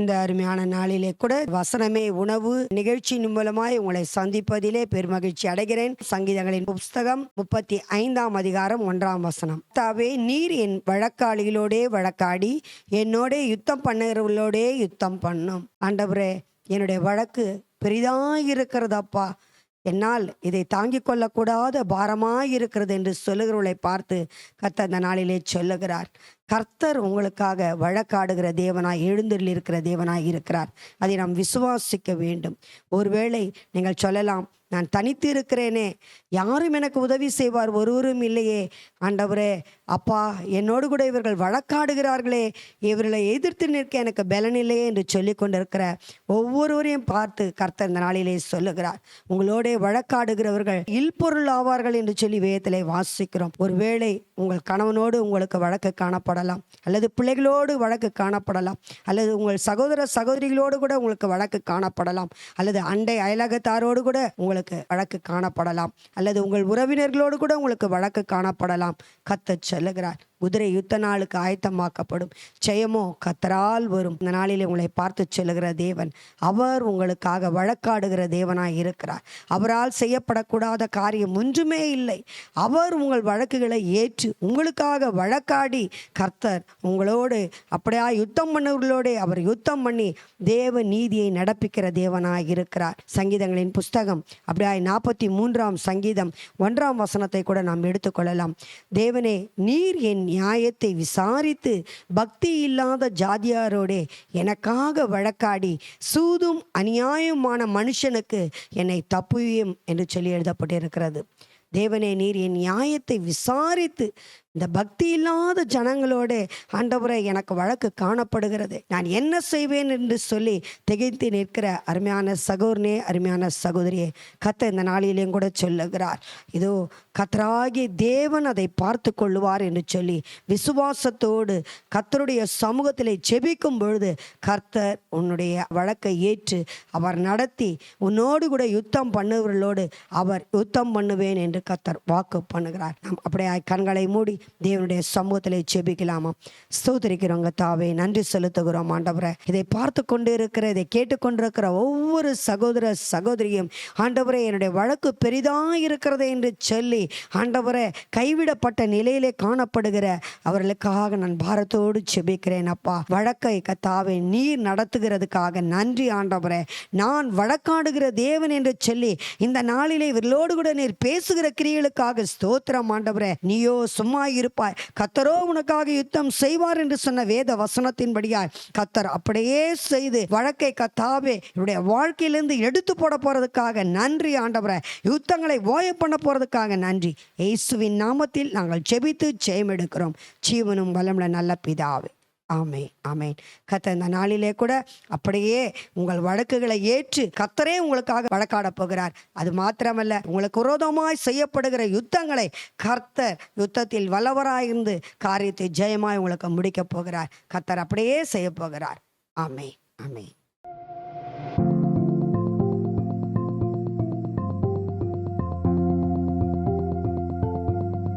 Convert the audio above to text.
இந்த அருமையான நாளிலே கூட வசனமே உணவு நிகழ்ச்சியின் மூலமாய் உங்களை சந்திப்பதிலே பெருமகிழ்ச்சி அடைகிறேன். சங்கீதங்களின் புஸ்தகம் முப்பத்தி ஐந்தாம் அதிகாரம் ஒன்றாம் வசனம். தாவே நீர் என் வழக்காளிகளோடே வழக்காடி என்னோட யுத்தம் பண்ணுகிறவர்களோடே யுத்தம் பண்ணும். ஆண்டவரே என்னுடைய வழக்கு பெரிதாயிருக்கிறதப்பா என்னால் இதை தாங்கிக் கொள்ளக்கூடாத பாரமாயிருக்கிறது என்று சொல்லுகிறவர்களை பார்த்து கத்த அந்த நாளிலே சொல்லுகிறார். கர்த்தர் உங்களுக்காக வழக்காடுகிற தேவனாய் எழுந்தில் இருக்கிற தேவனாய் இருக்கிறார். அதை நாம் விசுவாசிக்க வேண்டும். ஒருவேளை நீங்கள் சொல்லலாம் நான் தனித்து இருக்கிறேனே. யாரும் எனக்கு உதவி செய்வார் ஒருவரும் இல்லையே. ஆண்டவரே அப்பா என்னோடு கூட இவர்கள் வழக்காடுகிறார்களே. இவர்களை எதிர்த்து நிற்க எனக்கு பலன் இல்லையே என்று சொல்லி கொண்டிருக்கிற ஒவ்வொருவரையும் பார்த்து கர்த்தர் இந்த நாளிலே சொல்லுகிறார். உங்களோட வழக்காடுகிறவர்கள் இல்பொருள் ஆவார்கள் என்று சொல்லி வேதத்திலே வாசிக்கிறோம். ஒருவேளை உங்கள் கணவனோடு உங்களுக்கு வழக்கு காணப்படலாம். அல்லது பிள்ளைகளோடு வழக்கு காணப்படலாம். அல்லது உங்கள் சகோதர சகோதரிகளோடு கூட உங்களுக்கு வழக்கு காணப்படலாம். அல்லது அண்டை அயலகத்தாரோடு கூட உங்களுக்கு வழக்கு காணப்படலாம். அல்லது உங்கள் உறவினர்களோடு கூட உங்களுக்கு வழக்கு காணப்படலாம். கத்த சொல்லுகிறார். குதிரை யுத்த நாளுக்கு ஆயத்தமாக்கப்படும். ஜெயமோ கத்தரால் வரும். இந்த நாளிலே உங்களை பார்த்து செல்லுகிற தேவன் அவர் உங்களுக்காக வழக்காடுகிற தேவனாய் இருக்கிறார். அவரால் செய்யப்படக்கூடாத காரியம் ஒன்றுமே இல்லை. அவர் உங்கள் வழக்குகளை ஏற்று உங்களுக்காக வழக்காடி கர்த்தர் உங்களோடு அப்படியா யுத்தம் பண்ணவர்களோடு அவர் யுத்தம் பண்ணி தேவ நீதியை நடப்பிக்கிற தேவனாய் இருக்கிறார். சங்கீதங்களின் புஸ்தகம் அப்படியாய் நாற்பத்தி மூன்றாம் சங்கீதம் ஒன்றாம் வசனத்தை கூட நாம் எடுத்துக்கொள்ளலாம் தேவனே நீர் என் நியாயத்தை விசாரித்து பக்தி இல்லாத ஜாதியாரோடே எனக்காக வழக்காடி சூதும் அநியாயமான மனுஷனுக்கு என்னை தப்புவியும் என்று சொல்லி எழுதப்பட்டிருக்கிறது. தேவனே நீர் என் நியாயத்தை விசாரித்து இந்த பக்தி இல்லாத ஜனங்களோடு ஆண்டவரை எனக்கு வழக்கு காணப்படுகிறது. நான் என்ன செய்வேன் என்று சொல்லி திகைத்து நிற்கிற அருமையான சகோதரனே அருமையான சகோதரியே கத்த இந்த நாளிலேயும் கூட சொல்லுகிறார். இதோ கத்தராகி தேவன் அதை பார்த்து கொள்ளுவார் என்று சொல்லி விசுவாசத்தோடு கத்தருடைய சமூகத்திலே ஜெபிக்கும் பொழுது கர்த்தர் உன்னுடைய வழக்கை ஏற்று அவர் நடத்தி உன்னோடு கூட யுத்தம் பண்ணுவர்களோடு அவர் யுத்தம் பண்ணுவேன் என்று கர்த்தர் வாக்கு பண்ணுகிறார். நாம் அப்படியே கண்களை மூடி தேவனுடைய சமூகத்திலே ஜெபிக்கலாமா? ஸ்தோத்திரிக்கிறோங்க தாவே நன்றி செலுத்துகிறோம் ஆண்டவரை. இதை பார்த்து கொண்டு இருக்கிற இதை கேட்டுக்கொண்டிருக்கிற ஒவ்வொரு சகோதர சகோதரியும் ஆண்டவரே என்னுடைய வழக்கு பெரிதாக இருக்கிறது என்று சொல்லி ஆண்டவரை கைவிடப்பட்ட நிலையிலே காணப்படுகிற அவர்களுக்காக நான் பாரத்தோடு செபிக்கிறேன் அப்பா. வழக்கை கத்தாவே நீர் நடத்துகிறதுக்காக நன்றி ஆண்டவரே. நான் வழக்காடுகிற தேவன் என்று சொல்லி இந்த நாளிலே இவர்களோடு கூட நீர் பேசுகிற கிரியைகளுக்காக ஸ்தோத்திரம் ஆண்டவரே. நீயோ சும்மா இருப்பாய். கத்தரோ உனக்காக யுத்தம் செய்வார் என்று சொன்ன வேத வசனத்தின்படியாய் கத்தர் அப்படியே செய்து வழக்கை கத்தாவே என்னுடைய வாழ்க்கையிலிருந்து எடுத்து போட போறதுக்காக நன்றி ஆண்டவரை. யுத்தங்களை ஓய பண்ண போறதுக்காக நன்றி. இயேசுவின் நாமத்தில் நாங்கள் ஜெபித்து ஜெயம் எடுக்கிறோம் ஜீவனும் வளமுள்ள நல்ல பிதாவே. ஆமை ஆமேன். கத்த இந்த நாளிலே கூட அப்படியே உங்கள் வழக்குகளை ஏற்று கத்தரே உங்களுக்காக வழக்காடப் போகிறார். அது மாத்திரமல்ல உங்களுக்கு விரோதமாய் செய்யப்படுகிற யுத்தங்களை கர்த்தர் யுத்தத்தில் வல்லவராயிருந்து காரியத்தை ஜெயமாய் உங்களுக்கு முடிக்கப் போகிறார். கத்தர் அப்படியே செய்ய போகிறார். ஆமே ஆமே